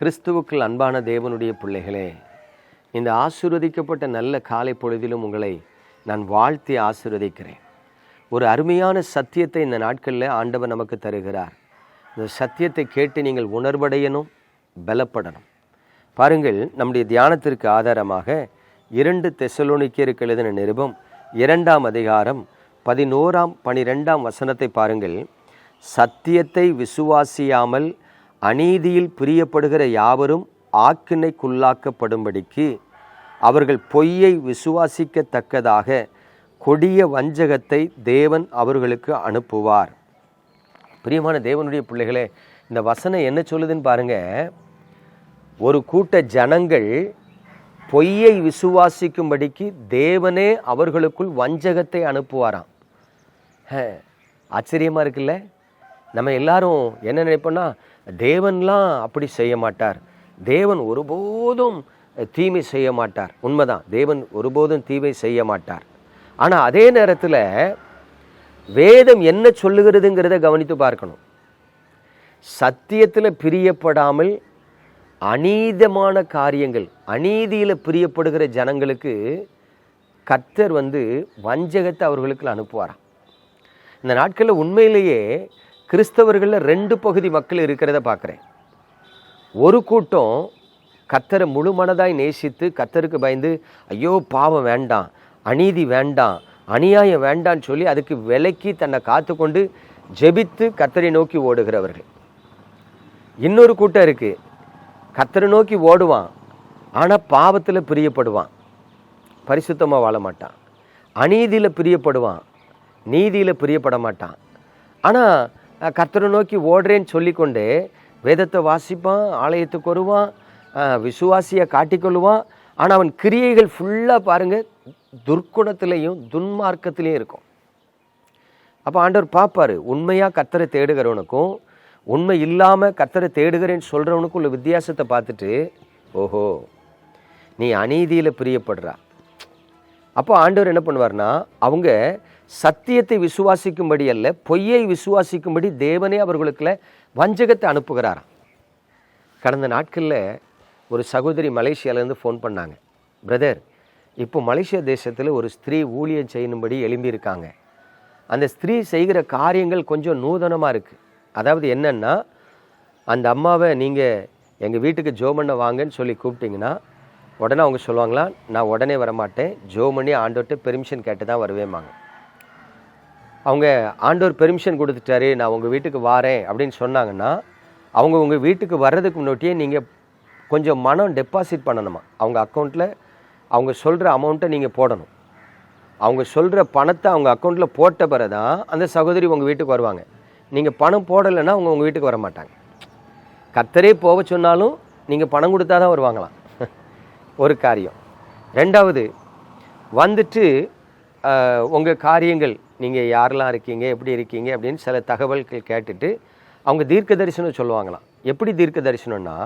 கிறிஸ்துவுக்குள் அன்பான தேவனுடைய பிள்ளைகளே இந்த ஆசிர்வதிக்கப்பட்ட நல்ல காலை பொழுதிலும் உங்களை நான் வாழ்த்தி ஆசிர்வதிக்கிறேன். ஒரு அருமையான சத்தியத்தை இந்த நாட்களில் ஆண்டவர் நமக்கு தருகிறார். இந்த சத்தியத்தை கேட்டு நீங்கள் உணர்வடையணும் பலப்படணும். பாருங்கள் நம்முடைய தியானத்திற்கு ஆதாரமாக இரண்டு தெசலோனிக்கியருக்கு எழுதின நிருபம் இரண்டாம் அதிகாரம் பதினோராம் பனிரெண்டாம் வசனத்தை பாருங்கள். சத்தியத்தை விசுவாசியாமல் அநீதியில் பிரியப்படுகிற யாவரும் ஆக்கினைக்குள்ளாக்கப்படும்படிக்கு அவர்கள் பொய்யை விசுவாசிக்கத்தக்கதாக கொடிய வஞ்சகத்தை தேவன் அவர்களுக்கு அனுப்புவார். பிரியமான தேவனுடைய பிள்ளைகளே இந்த வசனம் என்ன சொல்லுதுன்னு பாருங்க. ஒரு கூட்ட ஜனங்கள் பொய்யை விசுவாசிக்கும்படிக்கு தேவனே அவர்களுக்குள் வஞ்சகத்தை அனுப்புவாராம். ஆச்சரியமாக ஆச்சரியமா இருக்குல்ல? நம்ம எல்லாரும் என்ன நினைப்போன்னா தேவன்லாம் அப்படி செய்ய மாட்டார். தேவன் ஒருபோதும் தீமை செய்ய மாட்டார். உண்மைதான். தேவன் ஒருபோதும் தீமை செய்ய மாட்டார். ஆனால் அதே நேரத்தில் வேதம் என்ன சொல்லுகிறதுங்கிறத கவனித்து பார்க்கணும். சத்தியத்தில் பிரியப்படாமல் அநீதமான காரியங்கள் அநீதியில் பிரியப்படுகிற ஜனங்களுக்கு கர்த்தர் வந்து வஞ்சகத்தை அவர்களுக்கு அனுப்புவாராம். இந்த நாட்களில் உண்மையிலேயே கிறிஸ்தவர்களில் ரெண்டு பகுதி மக்கள் இருக்கிறத பார்க்குறேன். ஒரு கூட்டம் கத்தரை முழு மனதாய் நேசித்து கத்தருக்கு பயந்து ஐயோ பாவம் வேண்டாம் அநீதி வேண்டாம் அநியாயம் வேண்டான்னு சொல்லி அதுக்கு விலக்கி தன்னை காத்துக்கொண்டு ஜெபித்து கத்தரை நோக்கி ஓடுகிறவர்கள். இன்னொரு கூட்டம் இருக்குது கத்தரை நோக்கி ஓடுவான் ஆனால் பாவத்தில் பிரியப்படுவான். பரிசுத்தமாக வாழ மாட்டான். அநீதியில் பிரியப்படுவான் நீதியில் பிரியப்பட மாட்டான். ஆனால் கர்த்தரை நோக்கி ஓடுறேன்னு சொல்லிக்கொண்டு வேதத்தை வாசிப்பான் ஆலயத்துக்கு வருவான் விசுவாசியை காட்டிக்கொள்ளுவான். ஆனால் அவன் கிரியைகள் ஃபுல்லாக பாருங்கள் துர்க்குணத்திலையும் துன்மார்க்கத்திலையும் இருக்கும். அப்போ ஆண்டவர் பார்ப்பாரு உண்மையாக கத்தரை தேடுகிறவனுக்கும் உண்மை இல்லாமல் கத்தரை தேடுகிறேன்னு சொல்கிறவனுக்கும் உள்ள வித்தியாசத்தை பார்த்துட்டு ஓஹோ நீ அநீதியில் பிரியப்படுறா. அப்போ ஆண்டவர் என்ன பண்ணுவார்னா அவங்க சத்தியத்தை விசுவாசிக்கும்படி அல்ல பொய்யை விசுவாசிக்கும்படி தேவனே அவர்களுக்குள்ள வஞ்சகத்தை அனுப்புகிறாராம். கடந்த நாட்களில் ஒரு சகோதரி மலேசியாவிலேருந்து ஃபோன் பண்ணாங்க. பிரதர் இப்போ மலேசியா தேசத்தில் ஒரு ஸ்திரீ ஊழியம் செய்யணும்படி எழும்பியிருக்காங்க. அந்த ஸ்திரீ செய்கிற காரியங்கள் கொஞ்சம் நூதனமாக இருக்குது அதாவது என்னென்னா அந்த அம்மாவை நீங்கள் எங்கள் வீட்டுக்கு ஜோ பண்ண வாங்கன்னு சொல்லி கூப்பிட்டிங்கன்னா உடனே அவங்க சொல்லுவாங்களா நான் உடனே வரமாட்டேன். ஜோ பண்ணி ஆண்டோட்டு பெர்மிஷன் கேட்டு தான் வருவேம்பாங்க. அவங்க ஆண்டோர் பெர்மிஷன் கொடுத்துட்டாரு நான் உங்கள் வீட்டுக்கு வாரேன் அப்படின்னு சொன்னாங்கன்னா அவங்க உங்கள் வீட்டுக்கு வர்றதுக்கு முன்னாடியே நீங்கள் கொஞ்சம் மனம் டெபாசிட் பண்ணணுமா? அவங்க அக்கௌண்ட்டில் அவங்க சொல்கிற அமௌண்ட்டை நீங்கள் போடணும். அவங்க சொல்கிற பணத்தை அவங்க அக்கௌண்ட்டில் போட்ட பிறகு தான் அந்த சகோதரி உங்கள் வீட்டுக்கு வருவாங்க. நீங்கள் பணம் போடலைன்னா அவங்க உங்கள் வீட்டுக்கு வர மாட்டாங்க கத்தரே போக சொன்னாலும் நீங்கள் பணம் கொடுத்தா தான் வருவாங்களாம். ஒரு காரியம். ரெண்டாவது வந்துட்டு உங்கள் காரியங்கள் நீங்கள் யாரெல்லாம் இருக்கீங்க எப்படி இருக்கீங்க அப்படின்னு சில தகவல்கள் கேட்டுட்டு அவங்க தீர்க்க தரிசனம் சொல்லுவாங்களாம். எப்படி தீர்க்க தரிசனம்னா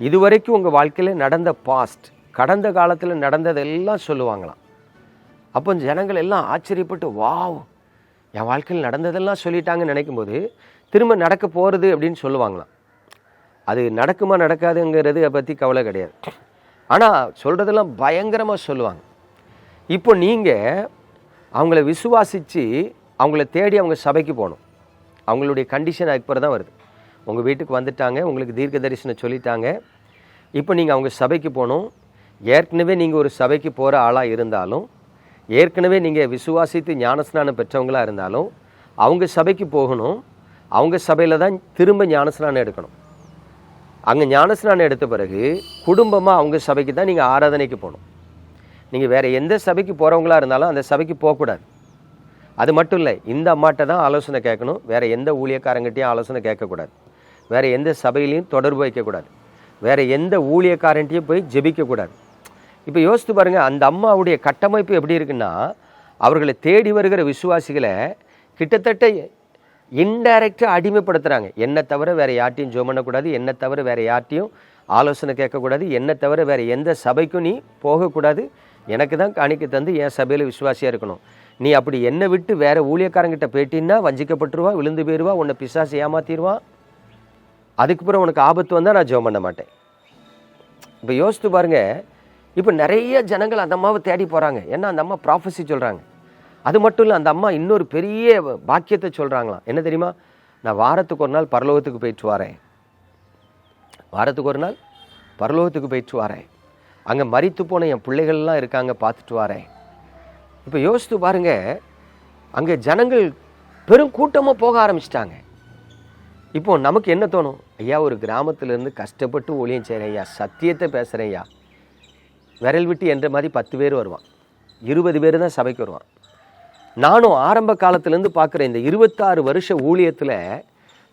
இதுவரைக்கும் உங்கள் வாழ்க்கையில் நடந்த பாஸ்ட் கடந்த காலத்தில் நடந்ததெல்லாம் சொல்லுவாங்களாம். அப்போ ஜனங்கள் எல்லாம் ஆச்சரியப்பட்டு வாவ்! என் வாழ்க்கையில் நடந்ததெல்லாம் சொல்லிட்டாங்கன்னு நினைக்கும்போது திரும்ப நடக்க போகிறது அப்படின்னு சொல்லுவாங்களாம். அது நடக்குமா நடக்காதுங்கிறது பற்றி கவலை கிடையாது. ஆனால் சொல்கிறதெல்லாம் பயங்கரமாக சொல்லுவாங்க. இப்போ நீங்கள் அவங்கள விசுவாசித்து அவங்கள தேடி அவங்க சபைக்கு போகணும். அவங்களுடைய கண்டிஷன் அதுக்கு தான் வருது. உங்கள் வீட்டுக்கு வந்துட்டாங்க உங்களுக்கு தீர்க்க தரிசனம் சொல்லிட்டாங்க. இப்போ நீங்கள் அவங்க சபைக்கு போகணும். ஏற்கனவே நீங்கள் ஒரு சபைக்கு போகிற ஆளாக இருந்தாலும் ஏற்கனவே நீங்கள் விசுவாசித்து ஞானஸ்நானம் பெற்றவங்களாக இருந்தாலும் அவங்க சபைக்கு போகணும். அவங்க சபையில் தான் திரும்ப ஞானஸ்நானம் எடுக்கணும். அங்கே ஞானஸ்நானம் எடுத்த பிறகு குடும்பமாக அவங்க சபைக்கு தான் நீங்கள் ஆராதனைக்கு போகணும். நீங்கள் வேறு எந்த சபைக்கு போகிறவங்களா இருந்தாலும் அந்த சபைக்கு போகக்கூடாது. அது மட்டும் இல்லை இந்த அம்மாட்ட தான் ஆலோசனை கேட்கணும். வேறு எந்த ஊழியக்காரங்கிட்டையும் ஆலோசனை கேட்கக்கூடாது. வேறு எந்த சபையிலையும் தொடர்பு வைக்கக்கூடாது. வேறு எந்த ஊழியக்காரன்ட்டையும் போய் ஜெபிக்கக்கூடாது. இப்போ யோசித்து பாருங்கள் அந்த அம்மாவுடைய கட்டமைப்பு எப்படி இருக்குன்னா அவர்களை தேடி வருகிற விசுவாசிகளை கிட்டத்தட்ட இன்டைரக்டாக அடிமைப்படுத்துகிறாங்க என்னை தவிர வேறு யார்ட்டையும் ஜோ பண்ணக்கூடாது என்னை தவிர வேறு யார்ட்டையும் ஆலோசனை கேட்கக்கூடாது என்னை தவிர வேறு எந்த சபைக்கும் நீ போகக்கூடாது. எனக்கு தான் காணிக்க தந்து என் சபையில் விசுவாசியாக இருக்கணும். நீ அப்படி என்னை விட்டு வேற ஊழியக்காரங்கிட்ட பேட்டின்னா வஞ்சிக்கப்பட்டுருவா விழுந்து போயிடுவா உன்னை பிசாசு ஏமாத்திடுவான் அதுக்கு பிறகு உனக்கு ஆபத்து வந்தால் நான் ஜெபம் பண்ண மாட்டேன். இப்போ யோசித்து பாருங்கள் இப்போ நிறைய ஜனங்கள் அந்த அம்மாவை தேடி போகிறாங்க ஏன்னா அந்த அம்மா ப்ராஃபஸி சொல்கிறாங்க அது மட்டும் இல்லை அந்த அம்மா இன்னொரு பெரிய பாக்கியத்தை சொல்கிறாங்களாம் என்ன தெரியுமா? நான் வாரத்துக்கு ஒரு நாள் பரலோகத்துக்கு போயிட்டு வரேன். வாரத்துக்கு ஒரு நாள் பரலோகத்துக்கு போயிட்டு வரேன். அங்கே மறித்து போன என் பிள்ளைகள்லாம் இருக்காங்க பார்த்துட்டு வரேன். இப்போ யோசித்து பாருங்க அங்கே ஜனங்கள் பெரும் கூட்டமாக போக ஆரம்பிச்சிட்டாங்க. இப்போ நமக்கு என்ன தோணும்? ஐயா ஒரு கிராமத்திலேருந்து கஷ்டப்பட்டு ஊழியம் செய்கிறேன் ஐயா சத்தியத்தை பேசுகிறேன் ஐயா. விரல் விட்டு என்ற மாதிரி பத்து பேர் வருவான். இருபது பேர் தான் சபைக்கு வருவான். நானும் ஆரம்ப காலத்திலேருந்து பார்க்குறேன் இந்த இருபத்தாறு வருஷ ஊழியத்தில்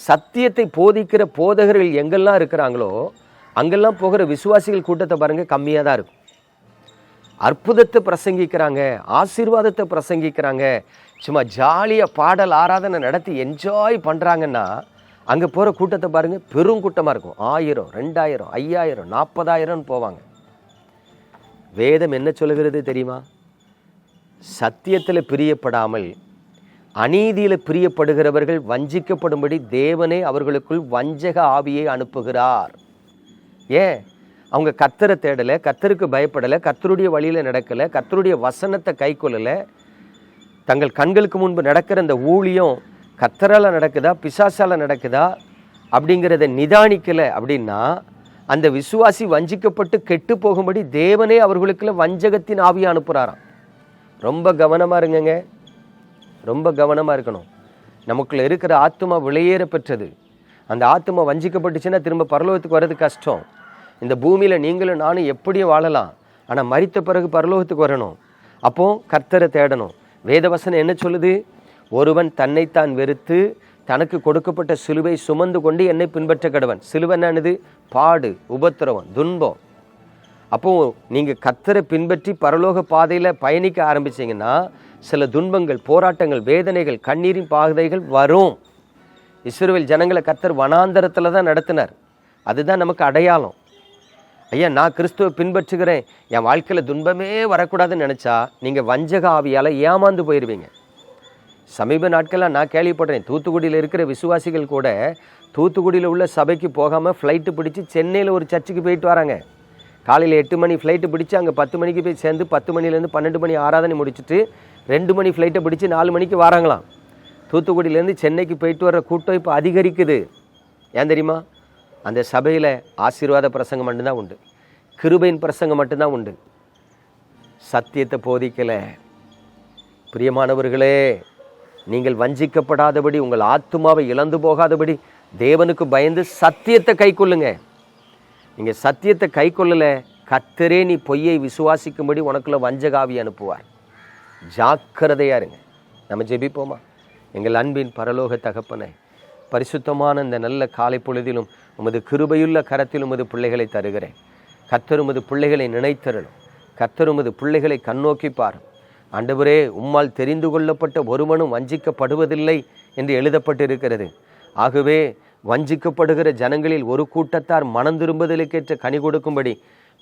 சத்தியத்தை போதிக்கிற போதகர்கள் எங்கெல்லாம் இருக்கிறாங்களோ அங்கெல்லாம் போகிற விசுவாசிகள் கூட்டத்தை பாருங்கள் கம்மியாக தான் இருக்கும். அற்புதத்தை பிரசங்கிக்கிறாங்க ஆசீர்வாதத்தை பிரசங்கிக்கிறாங்க. சும்மா ஜாலியாக பாடல் ஆராதனை நடத்தி என்ஜாய் பண்ணுறாங்கன்னா அங்கே போகிற கூட்டத்தை பாருங்கள் பெரும் கூட்டமாக இருக்கும். ஆயிரம் ரெண்டாயிரம் ஐயாயிரம் நாற்பதாயிரம்னு போவாங்க. வேதம் என்ன சொல்லுகிறது தெரியுமா? சத்தியத்தில் பிரியப்படாமல் அநீதியில் பிரியப்படுகிறவர்கள் வஞ்சிக்கப்படும்படி தேவனே அவர்களுக்குள் வஞ்சக ஆவியை அனுப்புகிறார். ஏன் அவங்க கத்தரை தேடலை கத்தருக்கு பயப்படலை கத்தருடைய வழியில் நடக்கலை கத்தருடைய வசனத்தை கை கொள்ளலை. தங்கள் கண்களுக்கு முன்பு நடக்கிற அந்த ஊழியம் கத்தரால் நடக்குதா பிசாசால் நடக்குதா அப்படிங்கிறத நிதானிக்கலை அப்படின்னா அந்த விசுவாசி வஞ்சிக்கப்பட்டு கெட்டு போகும்படி தேவனே அவர்களுக்குள்ள வஞ்சகத்தின் ஆவியை அனுப்புகிறாராம் ரொம்ப கவனமாக இருங்கங்க. ரொம்ப கவனமாக இருக்கணும். நமக்குள்ள இருக்கிற ஆத்மா விலையேற பெற்றது அந்த ஆத்மா வஞ்சிக்கப்பட்டுச்சுன்னா திரும்ப பரலோகத்துக்கு வர்றது கஷ்டம். இந்த பூமியில் நீங்களும் நானும் எப்படியும் வாழலாம். ஆனால் மறித்த பிறகு பரலோகத்துக்கு வரணும். அப்போது கர்த்தரை தேடணும். வேதவசனம் என்ன சொல்லுது? ஒருவன் தன்னைத்தான் வெறுத்து தனக்கு கொடுக்கப்பட்ட சிலுவை சுமந்து கொண்டு என்னை பின்பற்ற கடவன். சிலுவை என்னது பாடு உபத்திரவம் துன்பம். அப்போது நீங்கள் கத்தரை பின்பற்றி பரலோக பாதையில் பயணிக்க ஆரம்பிச்சிங்கன்னா சில துன்பங்கள் போராட்டங்கள் வேதனைகள் கண்ணீரின் பாதைகள் வரும். இஸ்ரோவில் ஜனங்களை கத்தர் வனாந்தரத்தில் தான் நடத்தினார். அதுதான் நமக்கு அடையாளம். ஐயா நான் கிறிஸ்துவை பின்பற்றுகிறேன். என் வாழ்க்கையில் துன்பமே வரக்கூடாதுன்னு நினச்சா நீங்கள் வஞ்சக ஆவியால் ஏமாந்து போயிடுவீங்க சமீப நாட்களாக நான் கேள்விப்படுறேன் தூத்துக்குடியில் இருக்கிற விசுவாசிகள் கூட தூத்துக்குடியில் உள்ள சபைக்கு போகாமல் ஃப்ளைட்டு பிடிச்சி சென்னையில் ஒரு சர்ச்சுக்கு போயிட்டு வராங்க. காலையில் எட்டு மணி ஃப்ளைட்டு பிடிச்சி அங்கே பத்து மணிக்கு போய் சேர்ந்து பத்து மணிலேருந்து பன்னெண்டு மணி ஆராதனை முடிச்சுட்டு ரெண்டு மணி ஃப்ளைட்டை பிடிச்சி நாலு மணிக்கு வராங்களாம். தூத்துக்குடியிலேருந்து சென்னைக்கு போயிட்டு வர கூட்டம் இப்போ அதிகரிக்குது. ஏன் தெரியுமா? அந்த சபையில் ஆசீர்வாத பிரசங்கம் மட்டும்தான் உண்டு. கிருபையின் பிரசங்கம் மட்டும்தான் உண்டு. சத்தியத்தை போதிக்கலை. பிரியமானவர்களே நீங்கள் வஞ்சிக்கப்படாதபடி உங்கள் ஆத்துமாவை இழந்து போகாதபடி தேவனுக்கு பயந்து சத்தியத்தை கை கொள்ளுங்க. நீங்கள் சத்தியத்தை கை கொள்ளலை கத்தரே நீ பொய்யை விசுவாசிக்கும்படி உனக்குள்ள வஞ்சகாவி அனுப்புவார். ஜாக்கிரதையா இருங்க. நம்ம ஜெபிப்போமா? எங்கள் அன்பின் பரலோக தகப்பனை பரிசுத்தமான இந்த நல்ல காலை பொழுதிலும் உமது கிருபையுள்ள கரத்தில் உமது பிள்ளைகளை தருகிறேன். கத்தர் உமது பிள்ளைகளை நினைத்தரணும் கத்தர் உமது பிள்ளைகளை கண்ணோக்கி பாரும். ஆண்டவரே உம்மால் தெரிந்து கொள்ளப்பட்ட ஒருவனும் வஞ்சிக்கப்படுவதில்லை என்று எழுதப்பட்டிருக்கிறது. ஆகவே வஞ்சிக்கப்படுகிற ஜனங்களில் ஒரு கூட்டத்தார் மனம் திரும்புதலுக்கேற்ற கனி கொடுக்கும்படி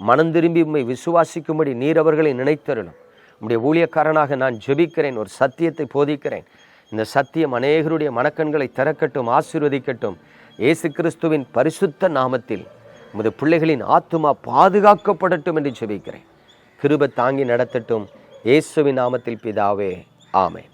மனம் திரும்பி உண்மை விசுவாசிக்கும்படி நீர் அவர்களை நினைத்தருளும். உம்முடைய ஊழியக்காரனாக நான் ஜெபிக்கிறேன் ஒரு சத்தியத்தை போதிக்கிறேன். இந்த சத்தியம் அநேகருடைய மனக்கண்களை திறக்கட்டும் ஆசீர்வதிக்கட்டும். இயேசு கிறிஸ்துவின் பரிசுத்த நாமத்தில் உமது பிள்ளைகளின் ஆத்துமா பாதுகாக்கப்படட்டும் என்று ஜெபிக்கிறேன். கிருப தாங்கி நடத்தட்டும். இயேசுவின் நாமத்தில் பிதாவே ஆமை